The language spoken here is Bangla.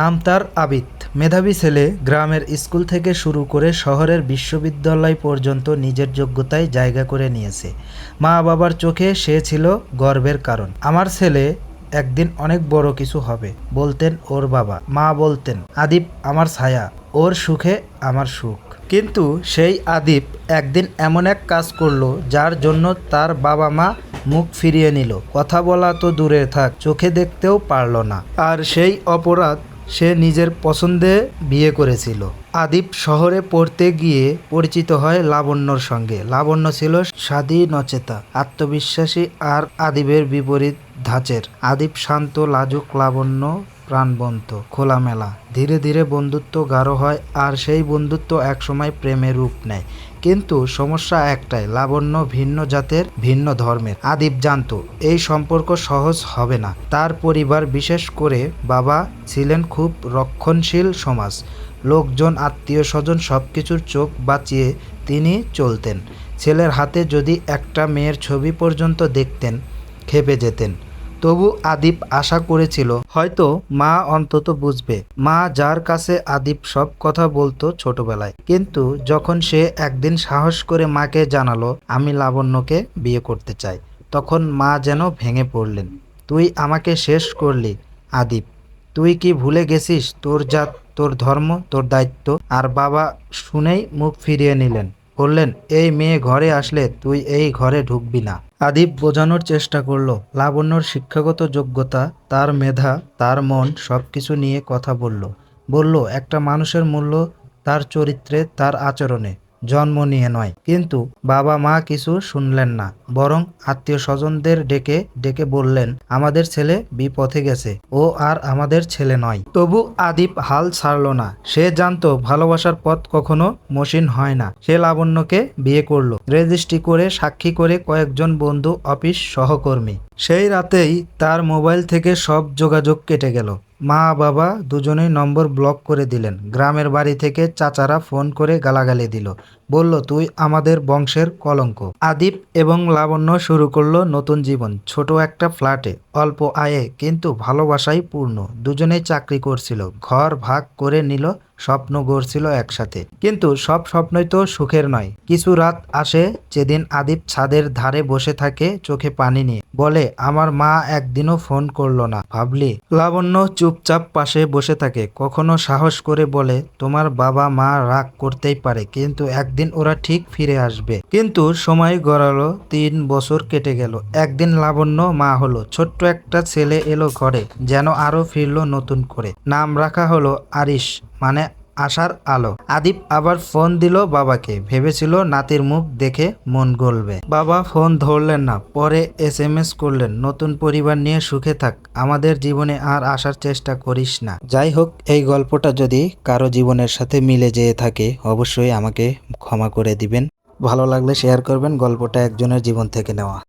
নাম তার আবিদ। মেধাবী ছেলে গ্রামের স্কুল থেকে শুরু করে শহরের বিশ্ববিদ্যালয় পর্যন্ত নিজের যোগ্যতায় জায়গা করে নিয়েছে। মা বাবার চোখে সে ছিল গর্বের কারণ। আমার ছেলে একদিন অনেক বড় কিছু হবে, বলতেন ওর বাবা। মা বলতেন, আদিপ আমার ছায়া, ওর সুখে আমার সুখ। কিন্তু সেই আদিপ একদিন এমন এক কাজ করল, যার জন্য তার বাবা মা মুখ ফিরিয়ে নিল। কথা বলা তো দূরে থাক, চোখে দেখতেও পারল না। আর সেই অপরাধ সে নিজের পছন্দে বিয়ে করেছিল। আদিপ শহরে পড়তে গিয়ে পরিচিত হয় লাবণ্যর সঙ্গে। লাবণ্য ছিল স্বাদী নচেতা, আত্মবিশ্বাসী আর আদিবের বিপরীত ধাঁচের। আদিপ শান্ত, লাজুক লাবণ্য প্রাণবন্ত, খোলামেলা। ধীরে ধীরে বন্ধুত্ব গাঢ় হয় আর সেই বন্ধুত্ব একসময় প্রেমে রূপ নেয়। কিন্তু সমস্যা একটাই, লাবণ্য ভিন্ন জাতের, ভিন্ন ধর্মের। আদিপ জানতো, এই সম্পর্ক সহজ হবে না। তার পরিবার বিশেষ করে বাবা ছিলেন খুব রক্ষণশীল সমাজ। লোকজন, আত্মীয় স্বজন সব কিছুর চোখ বাঁচিয়ে তিনি চলতেন। ছেলের হাতে যদি একটা মেয়ের ছবি পর্যন্ত দেখতেন, খেপে যেতেন। তবু আদিপ আশা করেছিল, হয়তো মা অন্তত বুঝবে। মা যার কাছে আদিপ সব কথা বলতো ছোটবেলায়। কিন্তু যখন সে একদিন সাহস করে মাকে জানালো, আমি লাবণ্যকে বিয়ে করতে চাই। তখন মা যেন ভেঙে পড়লেন, তুই আমাকে শেষ করলি আদিপ তুই কি ভুলে গেছিস তোর জাত, তোর ধর্ম, তোর দায়িত্ব? আর বাবা শুনেই মুখ ফিরিয়ে নিলেন। বললেন, এই মেয়ে ঘরে আসলে তুই এই ঘরে ঢুকবি না। আদিপ বোঝানোর চেষ্টা করল। লাবণ্যর শিক্ষাগত যোগ্যতা, তার মেধা, তার মন সব কিছু নিয়ে কথা বলল। বলল, একটা মানুষের মূল্য তার চরিত্রে, তার আচরণে। জন্ম নিয়ে নয়। কিন্তু বাবা মা কিছু শুনলেন না, বরং আত্মীয় স্বজনদের ডেকে ডেকে বললেন, আমাদের ছেলে বিপথে গেছে, ও আর আমাদের ছেলে নয়। তবু আদিপ হাল ছাড়ল না। সে জানতো ভালোবাসার পথ কখনো মসৃণ হয় না। সে লাবণ্যকে বিয়ে করল। রেজিস্ট্রি করে সাক্ষী করে কয়েকজন বন্ধু, অফিস সহকর্মী। সেই রাতেই তার মোবাইল থেকে সব যোগাযোগ কেটে গেল। মা, বাবা দুজনেই নম্বর ব্লক করে দিলেন। গ্রামের বাড়ি থেকে চাচারা ফোন করে গালাগালি দিল। বলল, তুই আমাদের বংশের কলঙ্ক। আদিপ এবং লাবণ্য শুরু করল নতুন জীবন, ছোট একটা ফ্ল্যাটে, অল্প আয়ে, কিন্তু ভালোবাসাই পূর্ণ। দুজনেই চাকরি করছিল, ঘর ভাগ করে নিল, স্বপ্ন গড়ছিল একসাথে। কিন্তু সব স্বপ্নই তো সুখের নয়। কিছু রাত আসে, যেদিন আদিপ ছাদের ধারে বসে থাকে, চোখে পানি নিয়ে। বলে, আমার মা একদিনও ফোন করল না। ভাবলি, লাবণ্য চুপচাপ পাশে বসে থাকে। কখনো সাহস করে বলে, তোমার বাবা মা রাগ করতেই পারে, কিন্তু একদিন ওরা ঠিক ফিরে আসবে। কিন্তু সময় গড়ালো, তিন বছর কেটে গেল। একদিন লাবণ্য মা হলো, ছোট্ট একটা ছেলে এলো ঘরে, যেন আরও ফিরলো নতুন করে। নাম রাখা হলো আরিশ মানে আশার আলো। আদিপ আবার ফোন দিল বাবাকে। ভেবেছিল নাতির মুখ দেখে মন গলবে। বাবা ফোন ধরলেন না, পরে এস এম এস করলেন, নতুন পরিবার নিয়ে সুখে থাক, আমাদের জীবনে আর আসার চেষ্টা করিস না। যাই হোক, এই গল্পটা যদি কারও জীবনের সাথে মিলে যেয়ে থাকে, অবশ্যই আমাকে ক্ষমা করে দিবেন। ভালো লাগলে শেয়ার করবেন, গল্পটা একজনের জীবন থেকে নেওয়া।